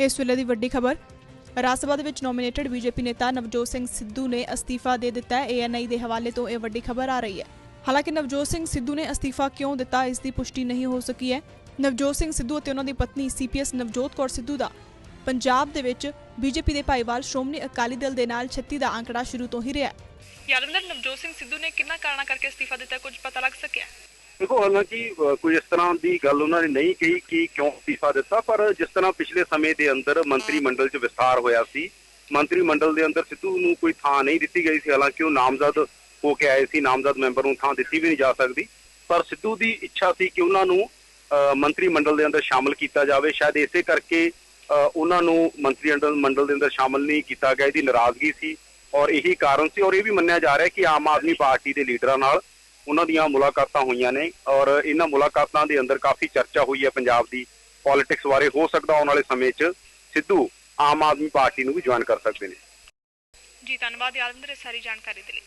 ਇਸ ਵੇਲੇ ਦੀ ਵੱਡੀ ਖਬਰ। ਰਾਜ ਸਭਾ ਦੇ ਵਿੱਚ ਨੋਮੀਨੇਟਡ ਬੀਜੇਪੀ ਨੇਤਾ ਨਵਜੋਤ ਸਿੰਘ ਸਿੱਧੂ ਨੇ ਅਸਤੀਫਾ ਦੇ ਦਿੱਤਾ ਹੈ। ਏਐਨਆਈ ਦੇ ਹਵਾਲੇ ਤੋਂ ਇਹ ਵੱਡੀ ਖਬਰ ਆ ਰਹੀ ਹੈ। ਹਾਲਾਂਕਿ ਨਵਜੋਤ ਸਿੰਘ ਸਿੱਧੂ ਨੇ ਅਸਤੀਫਾ ਕਿਉਂ ਦਿੱਤਾ, ਇਸ ਦੀ ਪੁਸ਼ਟੀ ਨਹੀਂ ਹੋ ਸਕੀ ਹੈ। ਨਵਜੋਤ ਸਿੰਘ ਸਿੱਧੂ ਅਤੇ ਉਹਨਾਂ ਦੀ ਪਤਨੀ ਸੀਪੀਐਸ ਨਵਜੋਤ ਕੌਰ ਸਿੱਧੂ ਦਾ ਪੰਜਾਬ ਦੇ ਵਿੱਚ ਬੀਜੇਪੀ ਦੇ ਭਾਈਵਾਲ ਸ਼੍ਰੋਮਣੀ ਅਕਾਲੀ ਦਲ ਦੇ ਨਾਲ 36 ਦਾ ਅੰਕੜਾ ਸ਼ੁਰੂ ਤੋਂ ਹੀ ਰਿਹਾ ਹੈ। ਯਾਦਵਿੰਦਰ, ਨਵਜੋਤ ਸਿੰਘ ਸਿੱਧੂ ਨੇ ਕਿੰਨਾ ਕਾਰਨਾ ਕਰਕੇ ਅਸਤੀਫਾ ਦਿੱਤਾ ਕੁਝ ਪਤਾ ਲੱਗ ਸਕਿਆ ਦੇਖੋ ਹਾਲਾਂਕਿ ਕੋਈ ਇਸ ਤਰ੍ਹਾਂ ਦੀ ਗੱਲ ਉਹਨਾਂ ਨੇ ਨਹੀਂ ਕਹੀ ਕਿ ਕਿਉਂ ਅਸਤੀਫਾ ਦਿੱਤਾ ਪਰ ਜਿਸ ਤਰ੍ਹਾਂ ਪਿਛਲੇ ਸਮੇਂ ਦੇ ਅੰਦਰ ਮੰਤਰੀ ਮੰਡਲ 'ਚ ਵਿਸਥਾਰ ਹੋਇਆ ਸੀ ਮੰਤਰੀ ਮੰਡਲ ਦੇ ਅੰਦਰ ਸਿੱਧੂ ਨੂੰ ਕੋਈ ਥਾਂ ਨਹੀਂ ਦਿੱਤੀ ਗਈ ਸੀ ਹਾਲਾਂਕਿ ਉਹ ਨਾਮਜ਼ਦ ਹੋ ਕੇ ਆਏ ਸੀ ਨਾਮਜ਼ਦ ਮੈਂਬਰ ਨੂੰ ਥਾਂ ਦਿੱਤੀ ਵੀ ਨਹੀਂ ਜਾ ਸਕਦੀ ਪਰ ਸਿੱਧੂ ਦੀ ਇੱਛਾ ਸੀ ਕਿ ਉਹਨਾਂ ਨੂੰ ਅ, ਮੰਤਰੀ ਮੰਡਲ ਦੇ ਅੰਦਰ ਸ਼ਾਮਲ ਕੀਤਾ ਜਾਵੇ ਸ਼ਾਇਦ ਇਸੇ ਕਰਕੇ ਅ, ਉਹਨਾਂ ਨੂੰ ਮੰਤਰੀ ਮੰਡਲ ਮੰਡਲ ਦੇ ਅੰਦਰ ਸ਼ਾਮਲ ਨਹੀਂ ਕੀਤਾ ਗਿਆ ਇਹਦੀ ਨਾਰਾਜ਼ਗੀ ਸੀ ਔਰ ਇਹੀ ਕਾਰਨ ਸੀ ਔਰ ਇਹ ਵੀ ਮੰਨਿਆ ਜਾ ਰਿਹਾ ਕਿ ਆਮ ਆਦਮੀ ਪਾਰਟੀ ਦੇ ਲੀਡਰਾਂ ਨਾਲ ਉਹਨਾਂ ਦੀਆਂ ਮੁਲਾਕਾਤਾਂ ਹੋਈਆਂ ਨੇ ਔਰ ਇਹਨਾਂ ਮੁਲਾਕਾਤਾਂ ਦੇ ਅੰਦਰ ਕਾਫੀ ਚਰਚਾ ਹੋਈ ਹੈ ਪੰਜਾਬ ਦੀ ਪੋਲਿਟਿਕਸ ਬਾਰੇ। ਹੋ ਸਕਦਾ ਆਉਣ ਵਾਲੇ ਸਮੇਂ 'ਚ ਸਿੱਧੂ ਆਮ ਆਦਮੀ ਪਾਰਟੀ ਨੂੰ ਵੀ ਜੁਆਇਨ ਕਰ ਸਕਦੇ ਨੇ। ਜੀ, ਧੰਨਵਾਦ ਯਾਦਵਿੰਦਰ ਇਸ ਸਾਰੀ ਜਾਣਕਾਰੀ ਦੇ ਲਈ।